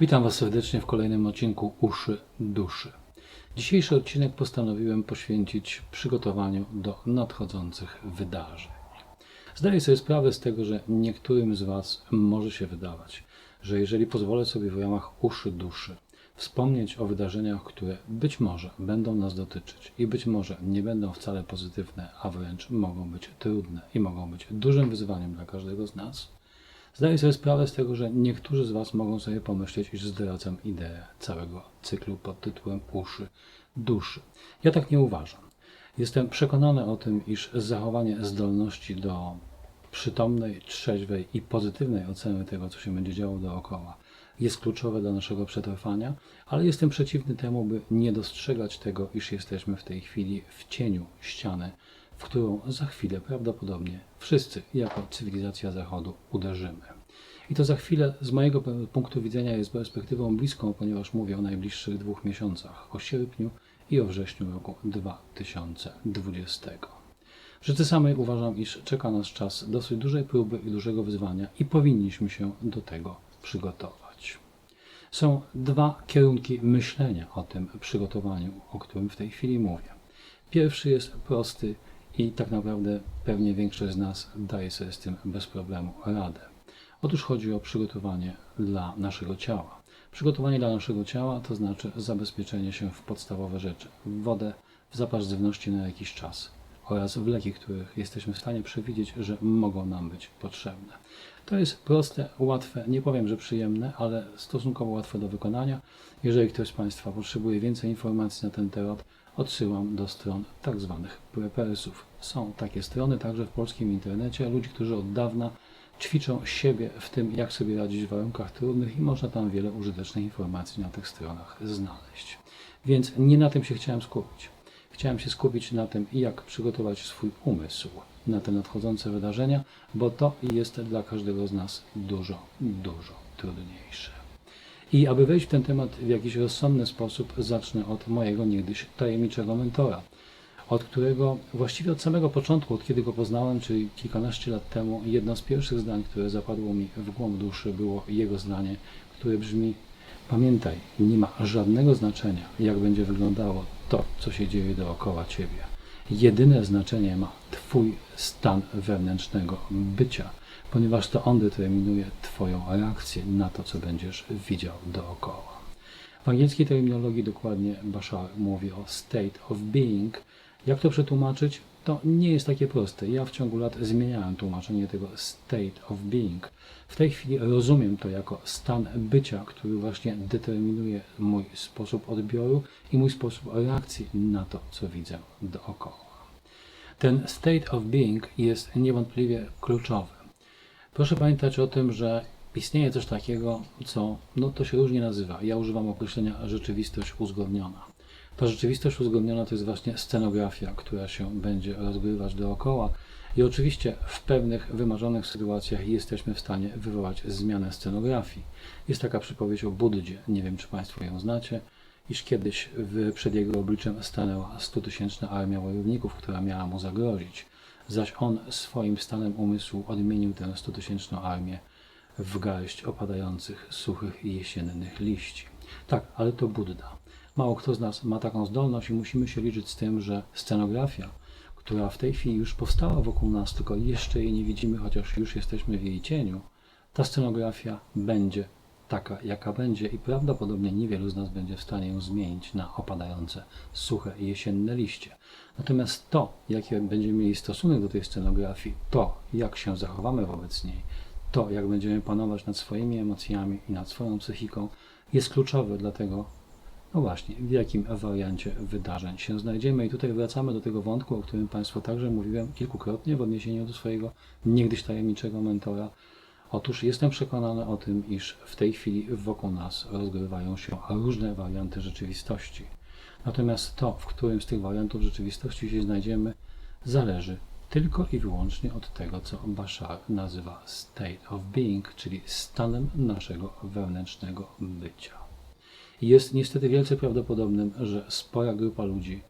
Witam Was serdecznie w kolejnym odcinku Uszy Duszy. Dzisiejszy odcinek postanowiłem poświęcić przygotowaniu do nadchodzących wydarzeń. Zdaję sobie sprawę z tego, że niektórym z Was może się wydawać, że jeżeli pozwolę sobie w ramach Uszy Duszy wspomnieć o wydarzeniach, które być może będą nas dotyczyć i być może nie będą wcale pozytywne, a wręcz mogą być trudne i mogą być dużym wyzwaniem dla każdego z nas, Zdaję sobie sprawę z tego, że niektórzy z Was mogą sobie pomyśleć, iż zdradzam ideę całego cyklu pod tytułem Uszy Duszy. Ja tak nie uważam. Jestem przekonany o tym, iż zachowanie zdolności do przytomnej, trzeźwej i pozytywnej oceny tego, co się będzie działo dookoła, jest kluczowe dla naszego przetrwania, ale jestem przeciwny temu, by nie dostrzegać tego, iż jesteśmy w tej chwili w cieniu ściany, w którą za chwilę prawdopodobnie wszyscy jako cywilizacja Zachodu uderzymy. I to za chwilę z mojego punktu widzenia jest perspektywą bliską, ponieważ mówię o najbliższych dwóch miesiącach, o sierpniu i o wrześniu roku 2020. W rzeczy samej uważam, iż czeka nas czas dosyć dużej próby i dużego wyzwania i powinniśmy się do tego przygotować. Są dwa kierunki myślenia o tym przygotowaniu, o którym w tej chwili mówię. Pierwszy jest prosty i tak naprawdę pewnie większość z nas daje sobie z tym bez problemu radę. Otóż chodzi o przygotowanie dla naszego ciała. Przygotowanie dla naszego ciała to znaczy zabezpieczenie się w podstawowe rzeczy, w wodę, w zapas żywności na jakiś czas oraz w leki, których jesteśmy w stanie przewidzieć, że mogą nam być potrzebne. To jest proste, łatwe, nie powiem, że przyjemne, ale stosunkowo łatwe do wykonania. Jeżeli ktoś z Państwa potrzebuje więcej informacji na ten temat, odsyłam do stron tak zwanych prepersów. Są takie strony także w polskim internecie, ludzi, którzy od dawna ćwiczą siebie w tym, jak sobie radzić w warunkach trudnych i można tam wiele użytecznych informacji na tych stronach znaleźć. Więc nie na tym się chciałem skupić. Chciałem się skupić na tym, jak przygotować swój umysł na te nadchodzące wydarzenia, bo to jest dla każdego z nas dużo, dużo trudniejsze. I aby wejść w ten temat w jakiś rozsądny sposób, zacznę od mojego niegdyś tajemniczego mentora, od którego właściwie od samego początku, od kiedy go poznałem, czyli kilkanaście lat temu, jedno z pierwszych zdań, które zapadło mi w głąb duszy, było jego zdanie, które brzmi: Pamiętaj, nie ma żadnego znaczenia, jak będzie wyglądało to, co się dzieje dookoła ciebie. Jedyne znaczenie ma Twój stan wewnętrznego bycia, ponieważ to on determinuje Twoją reakcję na to, co będziesz widział dookoła. W angielskiej terminologii dokładnie Bashar mówi o state of being. Jak to przetłumaczyć? To nie jest takie proste. Ja w ciągu lat zmieniałem tłumaczenie tego state of being. W tej chwili rozumiem to jako stan bycia, który właśnie determinuje mój sposób odbioru i mój sposób reakcji na to, co widzę dookoła. Ten state of being jest niewątpliwie kluczowy. Proszę pamiętać o tym, że istnieje coś takiego, co no, to się różnie nazywa. Ja używam określenia rzeczywistość uzgodniona. Ta rzeczywistość uzgodniona to jest właśnie scenografia, która się będzie rozgrywać dookoła. I oczywiście w pewnych wymarzonych sytuacjach jesteśmy w stanie wywołać zmianę scenografii. Jest taka przypowiedź o Buddzie, nie wiem czy Państwo ją znacie, iż kiedyś w, przed jego obliczem stanęła stutysięczna armia wojowników, która miała mu zagrozić, zaś on swoim stanem umysłu odmienił tę stutysięczną armię w garść opadających, suchych i jesiennych liści. Tak, ale to Buddha. Mało kto z nas ma taką zdolność i musimy się liczyć z tym, że scenografia, która w tej chwili już powstała wokół nas, tylko jeszcze jej nie widzimy, chociaż już jesteśmy w jej cieniu, ta scenografia będzie taka, jaka będzie i prawdopodobnie niewielu z nas będzie w stanie ją zmienić na opadające, suche jesienne liście. Natomiast to, jaki będziemy mieli stosunek do tej scenografii, to, jak się zachowamy wobec niej, to, jak będziemy panować nad swoimi emocjami i nad swoją psychiką, jest kluczowe dla tego, no właśnie, w jakim wariancie wydarzeń się znajdziemy. I tutaj wracamy do tego wątku, o którym Państwu także mówiłem kilkukrotnie w odniesieniu do swojego niegdyś tajemniczego mentora. Otóż jestem przekonany o tym, iż w tej chwili wokół nas rozgrywają się różne warianty rzeczywistości. Natomiast to, w którym z tych wariantów rzeczywistości się znajdziemy, zależy tylko i wyłącznie od tego, co Bashar nazywa state of being, czyli stanem naszego wewnętrznego bycia. Jest niestety wielce prawdopodobnym, że spora grupa ludzi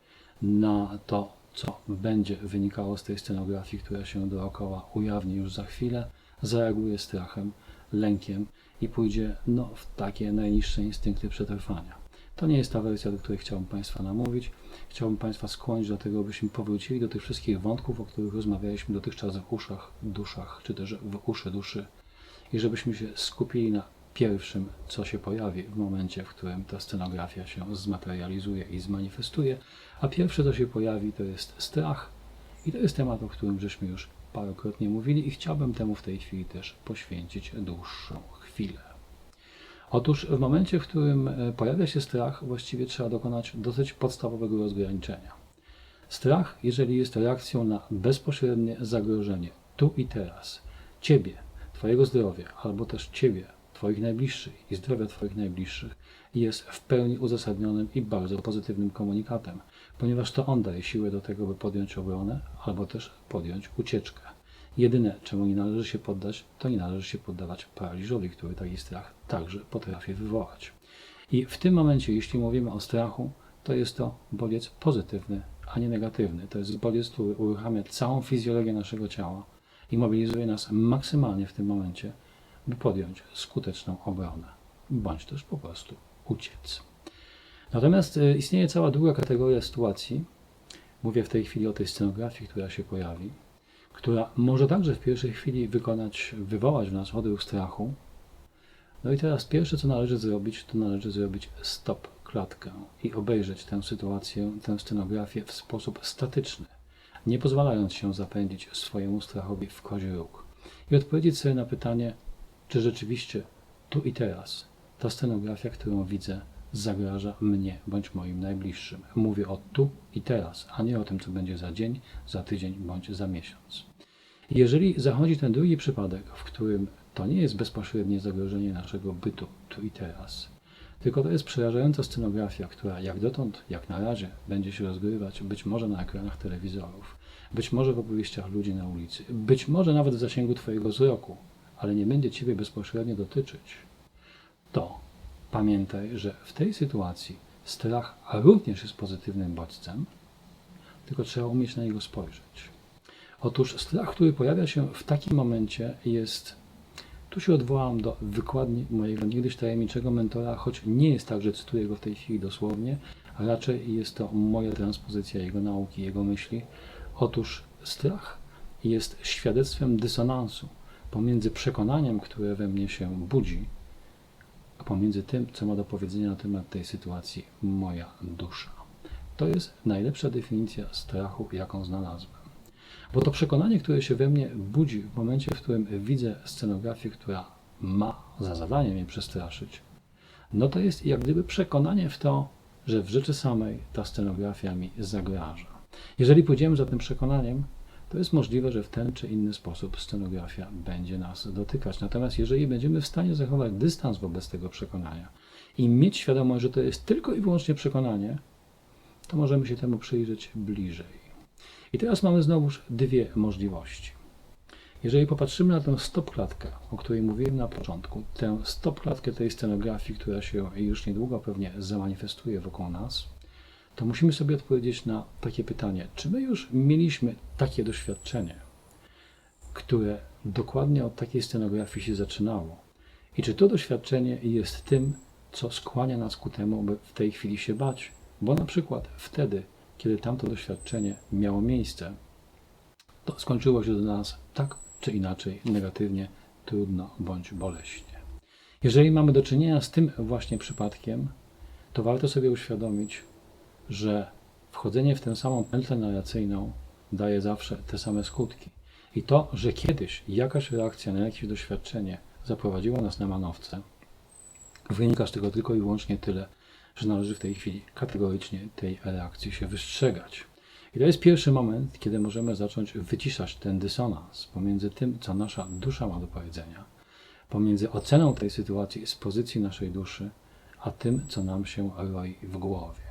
na to, co będzie wynikało z tej scenografii, która się dookoła ujawni już za chwilę, zareaguje strachem, lękiem i pójdzie no, w takie najniższe instynkty przetrwania. To nie jest ta wersja, do której chciałbym Państwa namówić. Chciałbym Państwa skłonić do tego, byśmy powrócili do tych wszystkich wątków, o których rozmawialiśmy dotychczas w uszach, duszach, czy też w uszy duszy i żebyśmy się skupili na pierwszym, co się pojawi w momencie, w którym ta scenografia się zmaterializuje i zmanifestuje, a pierwsze, co się pojawi, to jest strach i to jest temat, o którym żeśmy już parokrotnie mówili i chciałbym temu w tej chwili też poświęcić dłuższą chwilę. Otóż w momencie, w którym e, pojawia się strach, właściwie trzeba dokonać dosyć podstawowego rozgraniczenia. Strach, jeżeli jest reakcją na bezpośrednie zagrożenie tu i teraz, ciebie, twojego zdrowia, albo też ciebie, twoich najbliższych i zdrowia twoich najbliższych, jest w pełni uzasadnionym i bardzo pozytywnym komunikatem, ponieważ to on daje siłę do tego, by podjąć obronę albo też podjąć ucieczkę. Jedyne, czemu nie należy się poddać, to nie należy się poddawać paraliżowi, który taki strach także potrafi wywołać. I w tym momencie, jeśli mówimy o strachu, to jest to bodziec pozytywny, a nie negatywny. To jest bodziec, który uruchamia całą fizjologię naszego ciała i mobilizuje nas maksymalnie w tym momencie, by podjąć skuteczną obronę, bądź też po prostu uciec. Natomiast e, istnieje cała druga kategoria sytuacji, mówię w tej chwili o tej scenografii, która się pojawi, która może także w pierwszej chwili wykonać, wywołać w nas odruch strachu. No i teraz pierwsze, co należy zrobić, to należy zrobić stop klatkę i obejrzeć tę sytuację, tę scenografię w sposób statyczny, nie pozwalając się zapędzić swojemu strachowi w kozi róg. I odpowiedzieć sobie na pytanie, czy rzeczywiście tu i teraz ta scenografia, którą widzę, zagraża mnie bądź moim najbliższym. Mówię o tu i teraz, a nie o tym, co będzie za dzień, za tydzień bądź za miesiąc. Jeżeli zachodzi ten drugi przypadek, w którym to nie jest bezpośrednie zagrożenie naszego bytu tu i teraz, tylko to jest przerażająca scenografia, która jak dotąd, jak na razie, będzie się rozgrywać być może na ekranach telewizorów, być może w opowieściach ludzi na ulicy, być może nawet w zasięgu Twojego wzroku, ale nie będzie Ciebie bezpośrednio dotyczyć, to pamiętaj, że w tej sytuacji strach również jest pozytywnym bodźcem, tylko trzeba umieć na niego spojrzeć. Otóż strach, który pojawia się w takim momencie jest, tu się odwołam do wykładni mojego niegdyś tajemniczego mentora, choć nie jest tak, że cytuję go w tej chwili dosłownie, a raczej jest to moja transpozycja jego nauki, jego myśli. Otóż strach jest świadectwem dysonansu pomiędzy przekonaniem, które we mnie się budzi, a pomiędzy tym, co ma do powiedzenia na temat tej sytuacji moja dusza. To jest najlepsza definicja strachu, jaką znalazłem. Bo to przekonanie, które się we mnie budzi w momencie, w którym widzę scenografię, która ma za zadanie mnie przestraszyć, no to jest jak gdyby przekonanie w to, że w rzeczy samej ta scenografia mi zagraża. Jeżeli pójdziemy za tym przekonaniem, to jest możliwe, że w ten czy inny sposób scenografia będzie nas dotykać. Natomiast jeżeli będziemy w stanie zachować dystans wobec tego przekonania i mieć świadomość, że to jest tylko i wyłącznie przekonanie, to możemy się temu przyjrzeć bliżej. I teraz mamy znowuż dwie możliwości. Jeżeli popatrzymy na tę stopklatkę, o której mówiłem na początku, tę stopklatkę tej scenografii, która się już niedługo pewnie zamanifestuje wokół nas, to musimy sobie odpowiedzieć na takie pytanie: czy my już mieliśmy takie doświadczenie, które dokładnie od takiej scenografii się zaczynało? I czy to doświadczenie jest tym, co skłania nas ku temu, by w tej chwili się bać? Bo na przykład wtedy, kiedy tamto doświadczenie miało miejsce, to skończyło się dla nas tak czy inaczej negatywnie, trudno bądź boleśnie. Jeżeli mamy do czynienia z tym właśnie przypadkiem, to warto sobie uświadomić, że wchodzenie w tę samą pętlę narracyjną daje zawsze te same skutki. I to, że kiedyś jakaś reakcja na jakieś doświadczenie zaprowadziła nas na manowce, wynika z tego tylko i wyłącznie tyle, że należy w tej chwili kategorycznie tej reakcji się wystrzegać. I to jest pierwszy moment, kiedy możemy zacząć wyciszać ten dysonans pomiędzy tym, co nasza dusza ma do powiedzenia, pomiędzy oceną tej sytuacji z pozycji naszej duszy, a tym, co nam się roi w głowie.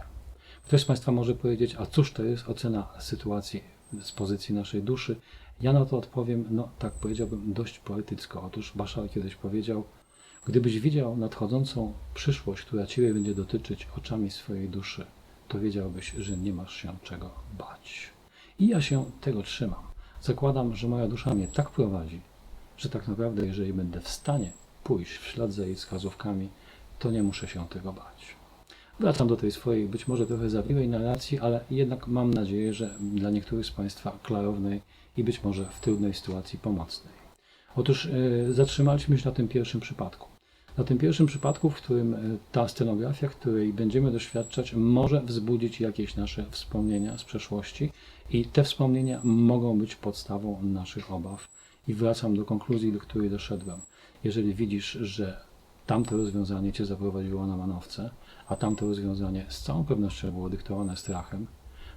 Ktoś z Państwa może powiedzieć, a cóż to jest ocena sytuacji z pozycji naszej duszy? Ja na to odpowiem, no tak powiedziałbym, dość poetycko. Otóż Bashar kiedyś powiedział, gdybyś widział nadchodzącą przyszłość, która Ciebie będzie dotyczyć oczami swojej duszy, to wiedziałbyś, że nie masz się czego bać. I ja się tego trzymam. Zakładam, że moja dusza mnie tak prowadzi, że tak naprawdę, jeżeli będę w stanie pójść w ślad za jej wskazówkami, to nie muszę się tego bać. Wracam do tej swojej, być może trochę zawiłej narracji, ale jednak mam nadzieję, że dla niektórych z Państwa klarownej i być może w trudnej sytuacji pomocnej. Otóż e, zatrzymaliśmy się na tym pierwszym przypadku. Na tym pierwszym przypadku, w którym e, ta scenografia, której będziemy doświadczać, może wzbudzić jakieś nasze wspomnienia z przeszłości i te wspomnienia mogą być podstawą naszych obaw. I wracam do konkluzji, do której doszedłem. Jeżeli widzisz, że tamte rozwiązanie cię zaprowadziło na manowce, a tamte rozwiązanie z całą pewnością było dyktowane strachem,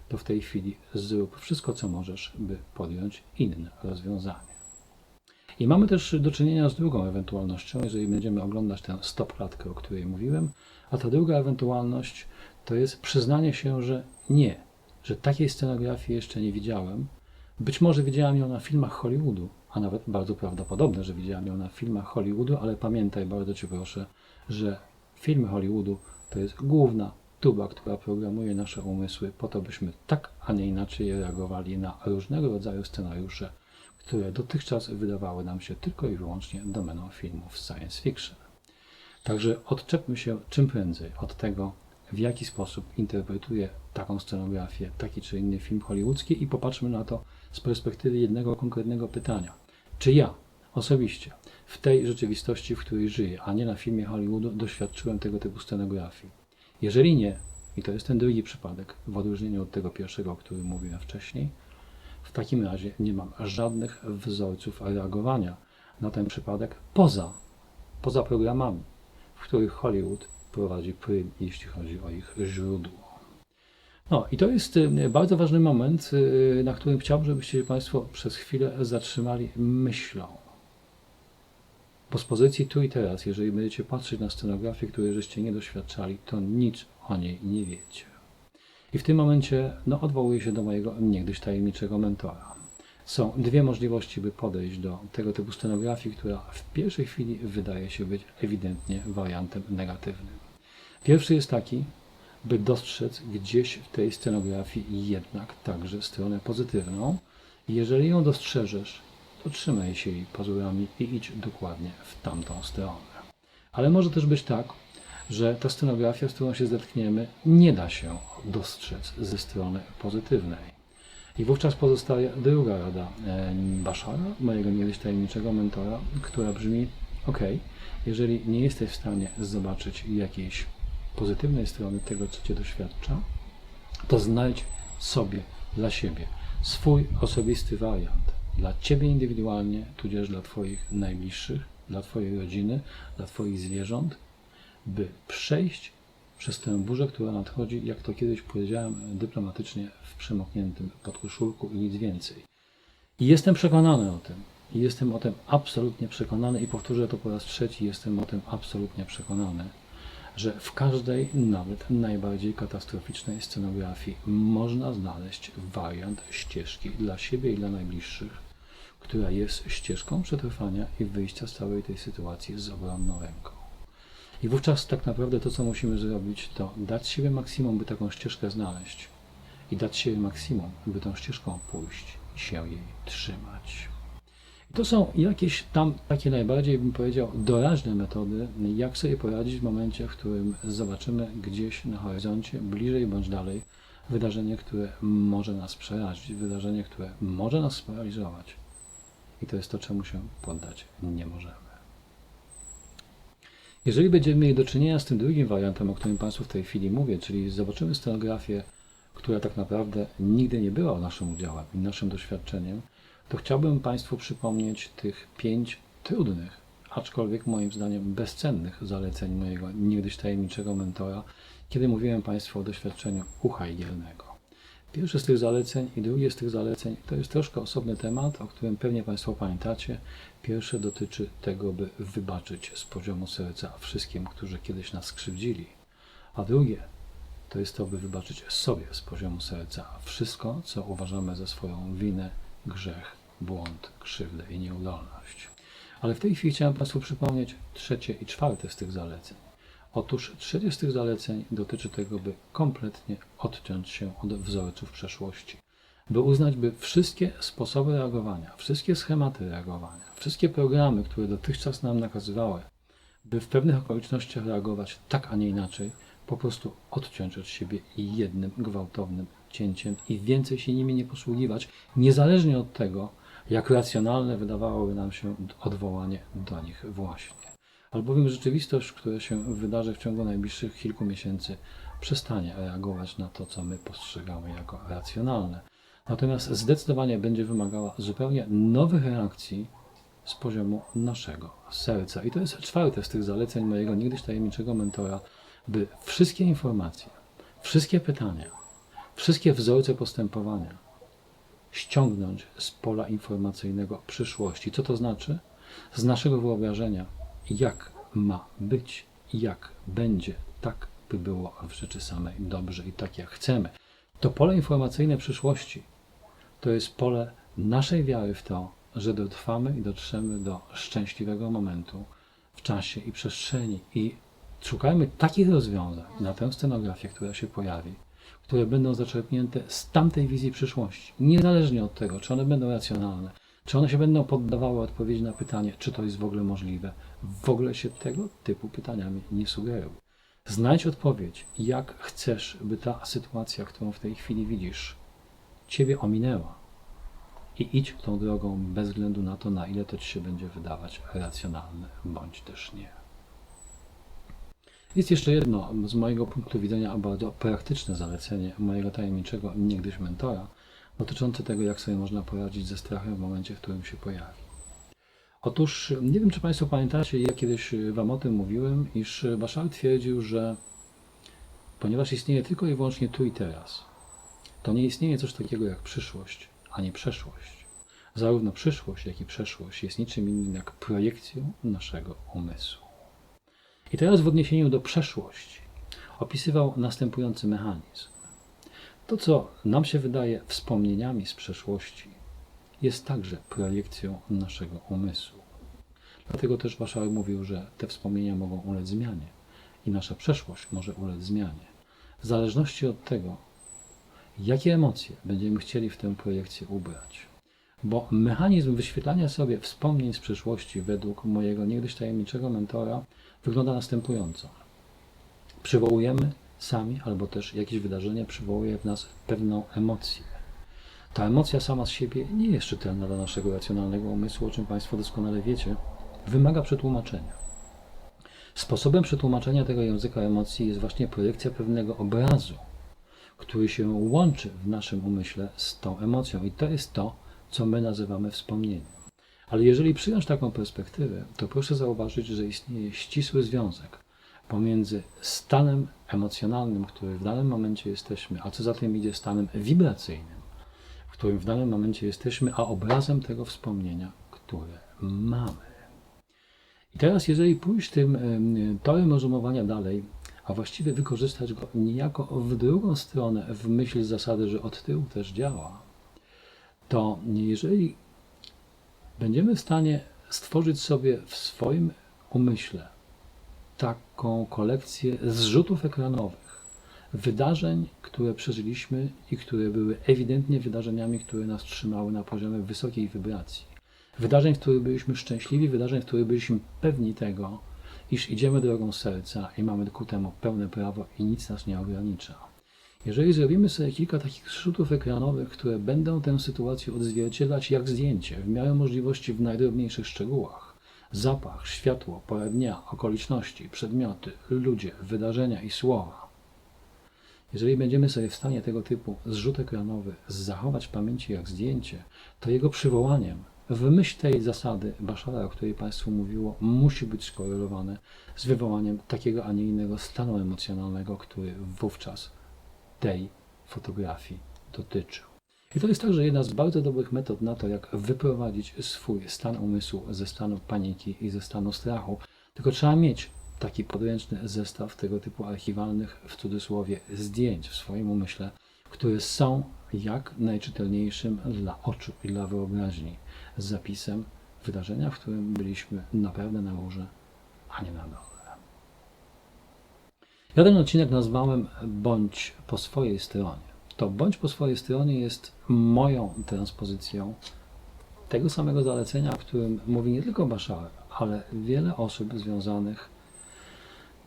to w tej chwili zrób wszystko, co możesz, by podjąć inne rozwiązanie. I mamy też do czynienia z drugą ewentualnością, jeżeli będziemy oglądać tę stopklatkę, o której mówiłem, a ta druga ewentualność to jest przyznanie się, że nie, że takiej scenografii jeszcze nie widziałem. Być może widziałem ją na filmach Hollywoodu, a nawet bardzo prawdopodobne, że widziałem ją na filmach Hollywoodu, ale pamiętaj bardzo Cię proszę, że filmy Hollywoodu to jest główna tuba, która programuje nasze umysły po to, byśmy tak, a nie inaczej reagowali na różnego rodzaju scenariusze, które dotychczas wydawały nam się tylko i wyłącznie domeną filmów science fiction. Także odczepmy się czym prędzej od tego, w jaki sposób interpretuje taką scenografię taki czy inny film hollywoodzki i popatrzmy na to z perspektywy jednego konkretnego pytania. Czy ja osobiście w tej rzeczywistości, w której żyję, a nie na filmie Hollywoodu, doświadczyłem tego typu scenografii? Jeżeli nie, i to jest ten drugi przypadek, w odróżnieniu od tego pierwszego, o którym mówiłem wcześniej, w takim razie nie mam żadnych wzorców reagowania na ten przypadek poza, poza programami, w których Hollywood prowadzi prym, jeśli chodzi o ich źródło. No i to jest y, bardzo ważny moment, y, na którym chciałbym, żebyście Państwo przez chwilę zatrzymali myślą. Bo z pozycji tu i teraz, jeżeli będziecie patrzeć na scenografię, której żeście nie doświadczali, to nic o niej nie wiecie. I w tym momencie no, odwołuję się do mojego niegdyś tajemniczego mentora. Są dwie możliwości, by podejść do tego typu scenografii, która w pierwszej chwili wydaje się być ewidentnie wariantem negatywnym. Pierwszy jest taki, by dostrzec gdzieś w tej scenografii jednak także stronę pozytywną. Jeżeli ją dostrzeżesz, to trzymaj się jej pazurami i idź dokładnie w tamtą stronę. Ale może też być tak, że ta scenografia, z którą się zetkniemy, nie da się dostrzec ze strony pozytywnej. I wówczas pozostaje druga rada e, Bashara, mojego niegdyś tajemniczego mentora, która brzmi: OK, jeżeli nie jesteś w stanie zobaczyć jakiejś pozytywnej strony tego, co cię doświadcza, to znajdź sobie dla siebie swój osobisty wariant. Dla ciebie indywidualnie, tudzież dla Twoich najbliższych, dla Twojej rodziny, dla Twoich zwierząt, by przejść przez tę burzę, która nadchodzi, jak to kiedyś powiedziałem dyplomatycznie, w przemokniętym podkoszulku i nic więcej. I jestem przekonany o tym. I jestem o tym absolutnie przekonany i powtórzę to po raz trzeci, jestem o tym absolutnie przekonany, że w każdej, nawet najbardziej katastroficznej scenografii można znaleźć wariant ścieżki dla siebie i dla najbliższych, która jest ścieżką przetrwania i wyjścia z całej tej sytuacji z obronną ręką. I wówczas tak naprawdę to, co musimy zrobić, to dać siebie maksimum, by taką ścieżkę znaleźć i dać siebie maksimum, by tą ścieżką pójść i się jej trzymać. To są jakieś tam takie najbardziej, bym powiedział, doraźne metody, jak sobie poradzić w momencie, w którym zobaczymy gdzieś na horyzoncie, bliżej bądź dalej, wydarzenie, które może nas przerazić, wydarzenie, które może nas sparaliżować. I to jest to, czemu się poddać nie możemy. Jeżeli będziemy mieli do czynienia z tym drugim wariantem, o którym Państwu w tej chwili mówię, czyli zobaczymy scenografię, która tak naprawdę nigdy nie była naszym udziałem i naszym doświadczeniem, to chciałbym Państwu przypomnieć tych pięć trudnych, aczkolwiek moim zdaniem bezcennych zaleceń mojego niegdyś tajemniczego mentora, kiedy mówiłem Państwu o doświadczeniu ucha igielnego. Pierwsze z tych zaleceń i drugie z tych zaleceń to jest troszkę osobny temat, o którym pewnie Państwo pamiętacie. Pierwsze dotyczy tego, by wybaczyć z poziomu serca wszystkim, którzy kiedyś nas skrzywdzili. A drugie to jest to, by wybaczyć sobie z poziomu serca wszystko, co uważamy za swoją winę, grzech, błąd, krzywdę i nieudolność. Ale w tej chwili chciałem Państwu przypomnieć trzecie i czwarte z tych zaleceń. Otóż trzecie z tych zaleceń dotyczy tego, by kompletnie odciąć się od wzorców przeszłości. By uznać, by wszystkie sposoby reagowania, wszystkie schematy reagowania, wszystkie programy, które dotychczas nam nakazywały, by w pewnych okolicznościach reagować tak, a nie inaczej, po prostu odciąć od siebie jednym gwałtownym cięciem i więcej się nimi nie posługiwać, niezależnie od tego, jak racjonalne wydawałoby nam się odwołanie do nich właśnie. Albowiem rzeczywistość, która się wydarzy w ciągu najbliższych kilku miesięcy, przestanie reagować na to, co my postrzegamy jako racjonalne. Natomiast zdecydowanie będzie wymagała zupełnie nowych reakcji z poziomu naszego serca. I to jest czwarte z tych zaleceń mojego niegdyś tajemniczego mentora, by wszystkie informacje, wszystkie pytania, wszystkie wzorce postępowania ściągnąć z pola informacyjnego przyszłości. Co to znaczy? Z naszego wyobrażenia, jak ma być, jak będzie, tak by było w rzeczy samej dobrze i tak jak chcemy. To pole informacyjne przyszłości to jest pole naszej wiary w to, że dotrwamy i dotrzemy do szczęśliwego momentu w czasie i przestrzeni i szukajmy takich rozwiązań na tę scenografię, która się pojawi, które będą zaczerpnięte z tamtej wizji przyszłości, niezależnie od tego, czy one będą racjonalne, czy one się będą poddawały odpowiedzi na pytanie, czy to jest w ogóle możliwe. W ogóle się tego typu pytaniami nie sugeruj. Znajdź odpowiedź, jak chcesz, by ta sytuacja, którą w tej chwili widzisz, ciebie ominęła. I idź tą drogą bez względu na to, na ile to ci się będzie wydawać racjonalne, bądź też nie. Jest jeszcze jedno z mojego punktu widzenia bardzo praktyczne zalecenie mojego tajemniczego niegdyś mentora dotyczące tego, jak sobie można poradzić ze strachem w momencie, w którym się pojawi. Otóż nie wiem, czy Państwo pamiętacie, ja kiedyś Wam o tym mówiłem, iż Bashar twierdził, że ponieważ istnieje tylko i wyłącznie tu i teraz, to nie istnieje coś takiego jak przyszłość, ani przeszłość. Zarówno przyszłość, jak i przeszłość jest niczym innym jak projekcją naszego umysłu. I teraz w odniesieniu do przeszłości opisywał następujący mechanizm. To, co nam się wydaje wspomnieniami z przeszłości, jest także projekcją naszego umysłu. Dlatego też Bashar mówił, że te wspomnienia mogą ulec zmianie i nasza przeszłość może ulec zmianie. W zależności od tego, jakie emocje będziemy chcieli w tę projekcję ubrać. Bo mechanizm wyświetlania sobie wspomnień z przeszłości według mojego niegdyś tajemniczego mentora wygląda następująco. Przywołujemy sami, albo też jakieś wydarzenie przywołuje w nas pewną emocję. Ta emocja sama z siebie nie jest czytelna dla naszego racjonalnego umysłu, o czym Państwo doskonale wiecie, wymaga przetłumaczenia. Sposobem przetłumaczenia tego języka emocji jest właśnie projekcja pewnego obrazu, który się łączy w naszym umyśle z tą emocją. I to jest to, co my nazywamy wspomnieniem. Ale jeżeli przyjąć taką perspektywę, to proszę zauważyć, że istnieje ścisły związek pomiędzy stanem emocjonalnym, który w danym momencie jesteśmy, a co za tym idzie stanem wibracyjnym, w którym w danym momencie jesteśmy, a obrazem tego wspomnienia, które mamy. I teraz, jeżeli pójść tym em, torem rozumowania dalej, a właściwie wykorzystać go niejako w drugą stronę, w myśl zasady, że od tyłu też działa, to jeżeli będziemy w stanie stworzyć sobie w swoim umyśle taką kolekcję zrzutów ekranowych, wydarzeń, które przeżyliśmy i które były ewidentnie wydarzeniami, które nas trzymały na poziomie wysokiej wibracji. Wydarzeń, w których byliśmy szczęśliwi, wydarzeń, w których byliśmy pewni tego, iż idziemy drogą serca i mamy ku temu pełne prawo i nic nas nie ogranicza. Jeżeli zrobimy sobie kilka takich zrzutów ekranowych, które będą tę sytuację odzwierciedlać jak zdjęcie, w miarę możliwości w najdrobniejszych szczegółach, zapach, światło, pora dnia, okoliczności, przedmioty, ludzie, wydarzenia i słowa. Jeżeli będziemy sobie w stanie tego typu zrzut ekranowy zachować w pamięci jak zdjęcie, to jego przywołaniem w myśl tej zasady Bashara, o której Państwu mówiło, musi być skorelowane z wywołaniem takiego, a nie innego stanu emocjonalnego, który wówczas tej fotografii dotyczył. I to jest także jedna z bardzo dobrych metod na to, jak wyprowadzić swój stan umysłu ze stanu paniki i ze stanu strachu. Tylko trzeba mieć taki podręczny zestaw tego typu archiwalnych, w cudzysłowie, zdjęć w swoim umyśle, które są jak najczytelniejszym dla oczu i dla wyobraźni zapisem wydarzenia, w którym byliśmy naprawdę na górze, a nie na dole. Ja ten odcinek nazwałem Bądź po swojej stronie. To Bądź po swojej stronie jest moją transpozycją tego samego zalecenia, o którym mówi nie tylko Bashar, ale wiele osób związanych,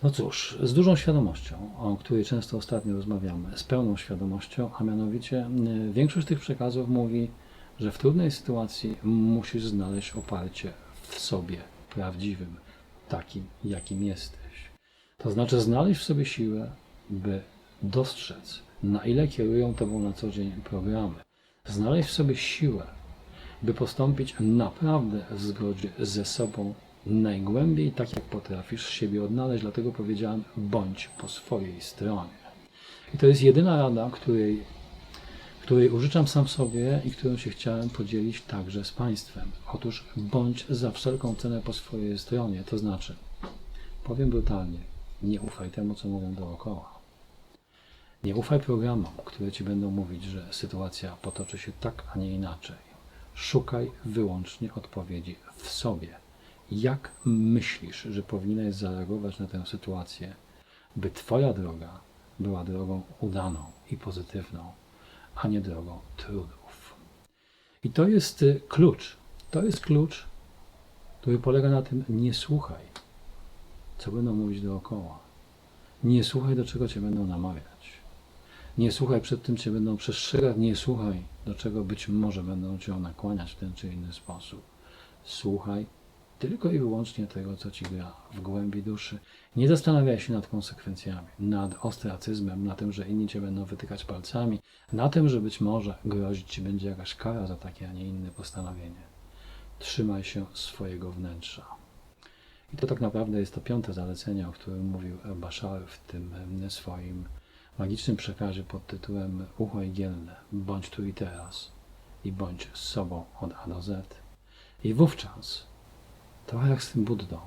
no cóż, z dużą świadomością, o której często ostatnio rozmawiamy, z pełną świadomością, a mianowicie y, większość tych przekazów mówi, że w trudnej sytuacji musisz znaleźć oparcie w sobie prawdziwym, takim, jakim jesteś. To znaczy znaleźć w sobie siłę, by dostrzec, na ile kierują Tobą na co dzień programy. Znaleźć w sobie siłę, by postąpić naprawdę w zgodzie ze sobą najgłębiej, tak jak potrafisz siebie odnaleźć. Dlatego powiedziałem, bądź po swojej stronie. I to jest jedyna rada, której, której użyczam sam sobie i którą się chciałem podzielić także z Państwem. Otóż bądź za wszelką cenę po swojej stronie, to znaczy, powiem brutalnie, nie ufaj temu, co mówią dookoła. Nie ufaj programom, które ci będą mówić, że sytuacja potoczy się tak, a nie inaczej. Szukaj wyłącznie odpowiedzi w sobie. Jak myślisz, że powinieneś zareagować na tę sytuację, by Twoja droga była drogą udaną i pozytywną, a nie drogą trudów? I to jest y, klucz. To jest klucz, który polega na tym, nie słuchaj, co będą mówić dookoła. Nie słuchaj, do czego cię będą namawiać. Nie słuchaj przed tym, cię będą przestrzegać. Nie słuchaj, do czego być może będą cię nakłaniać w ten czy inny sposób. Słuchaj tylko i wyłącznie tego, co ci gra w głębi duszy. Nie zastanawiaj się nad konsekwencjami, nad ostracyzmem, na tym, że inni cię będą wytykać palcami, na tym, że być może grozić ci będzie jakaś kara za takie, a nie inne postanowienie. Trzymaj się swojego wnętrza. I to tak naprawdę jest to piąte zalecenie, o którym mówił Bashar w tym swoim magicznym przekazie pod tytułem Ucho igielne, bądź tu i teraz i bądź z sobą od A do Z. I wówczas, trochę jak z tym Buddą,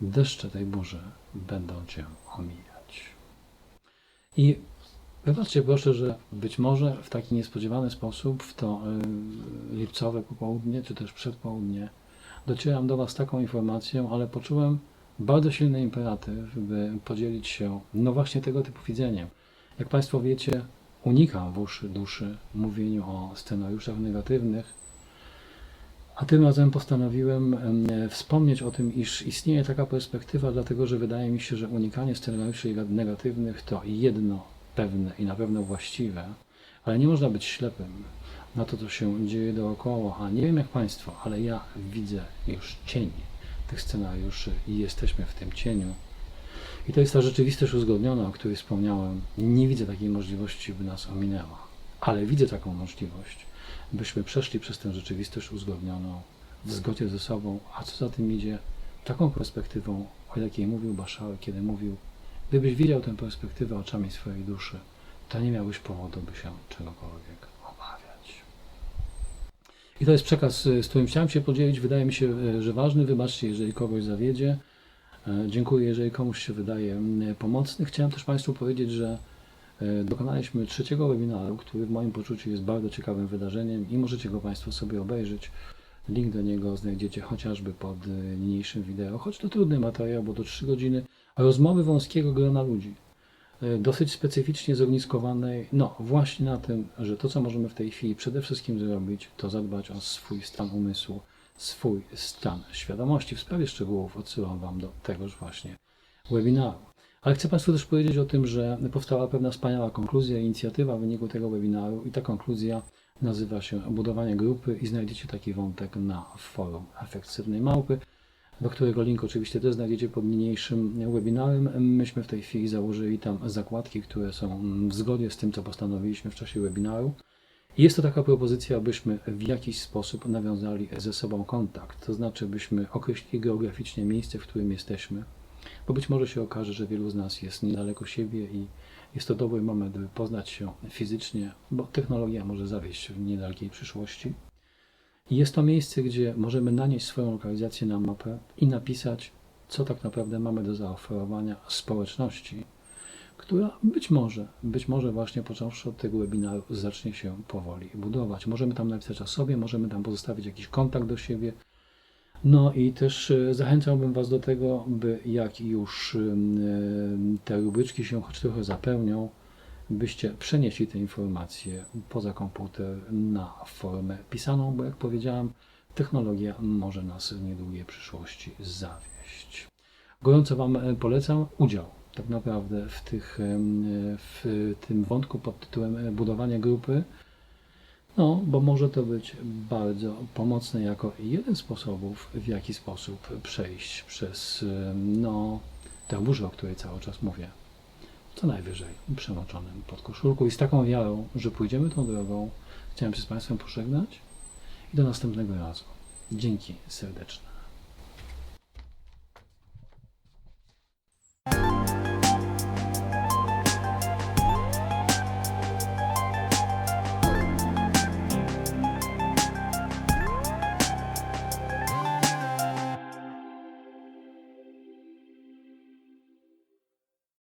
deszcze tej burzy będą Cię omijać. I wybaczcie proszę, że być może w taki niespodziewany sposób w to lipcowe popołudnie, czy też przedpołudnie, docieram do Was taką informacją, ale poczułem bardzo silny imperatyw, by podzielić się, no właśnie tego typu widzeniem. Jak Państwo wiecie, unikam w uszy duszy mówieniu o scenariuszach negatywnych, a tym razem postanowiłem em, wspomnieć o tym, iż istnieje taka perspektywa, dlatego że wydaje mi się, że unikanie scenariuszy negatywnych to jedno pewne i na pewno właściwe, ale nie można być ślepym na to, co się dzieje dookoła. A nie wiem jak Państwo, ale ja widzę już cień tych scenariuszy i jesteśmy w tym cieniu. I to jest ta rzeczywistość uzgodniona, o której wspomniałem. Nie widzę takiej możliwości, by nas ominęła, ale widzę taką możliwość, byśmy przeszli przez tę rzeczywistość uzgodnioną w zgodzie ze sobą, a co za tym idzie, taką perspektywą, o jakiej mówił Bashar, kiedy mówił, gdybyś widział tę perspektywę oczami swojej duszy, to nie miałbyś powodu, by się czegokolwiek. I to jest przekaz, z którym chciałem się podzielić. Wydaje mi się, e, że ważny. Wybaczcie, jeżeli kogoś zawiedzie. E, Dziękuję, jeżeli komuś się wydaje pomocny. Chciałem też Państwu powiedzieć, że dokonaliśmy trzeciego webinaru, który w moim poczuciu jest bardzo ciekawym wydarzeniem i możecie go Państwo sobie obejrzeć. Link do niego znajdziecie chociażby pod niniejszym wideo, choć to trudny materiał, bo to 3 godziny rozmowy wąskiego grona ludzi. E, Dosyć specyficznie zogniskowanej, no właśnie na tym, że to, co możemy w tej chwili przede wszystkim zrobić, to zadbać o swój stan umysłu, swój stan świadomości. W sprawie szczegółów odsyłam Wam do tegoż właśnie webinaru. Ale chcę Państwu też powiedzieć o tym, że powstała pewna wspaniała konkluzja, inicjatywa w wyniku tego webinaru i ta konkluzja nazywa się Budowanie grupy i znajdziecie taki wątek na forum Efektywnej Małpy, do którego link oczywiście też znajdziecie pod niniejszym webinarem. Myśmy w tej chwili założyli tam zakładki, które są w zgodzie z tym, co postanowiliśmy w czasie webinaru. I Jest to taka propozycja, abyśmy w jakiś sposób nawiązali ze sobą kontakt, to znaczy, byśmy określili geograficznie miejsce, w którym jesteśmy, bo być może się okaże, że wielu z nas jest niedaleko siebie i jest to dobry moment, by poznać się fizycznie, bo technologia może zawieść w niedalekiej przyszłości. I jest to miejsce, gdzie możemy nanieść swoją lokalizację na mapę i napisać, co tak naprawdę mamy do zaoferowania społeczności, która być może, być może właśnie począwszy od tego webinaru zacznie się powoli budować. Możemy tam napisać o sobie, możemy tam pozostawić jakiś kontakt do siebie. No i też e, zachęcałbym Was do tego, by jak już em, te rubryczki się choć trochę zapełnią, byście przenieśli te informacje poza komputer na formę pisaną, bo jak powiedziałem, technologia może nas w niedługiej przyszłości zawieść. Gorąco Wam e, polecam udział tak naprawdę w, tych, em, e, w tym wątku pod tytułem e, budowanie grupy. No, bo może to być bardzo pomocne jako jeden z sposobów, w jaki sposób przejść przez no, tę burzę, o której cały czas mówię. Co najwyżej przemoczonym pod koszulką i z taką wiarą, że pójdziemy tą drogą, chciałem się z Państwem pożegnać i do następnego razu. Dzięki serdeczne.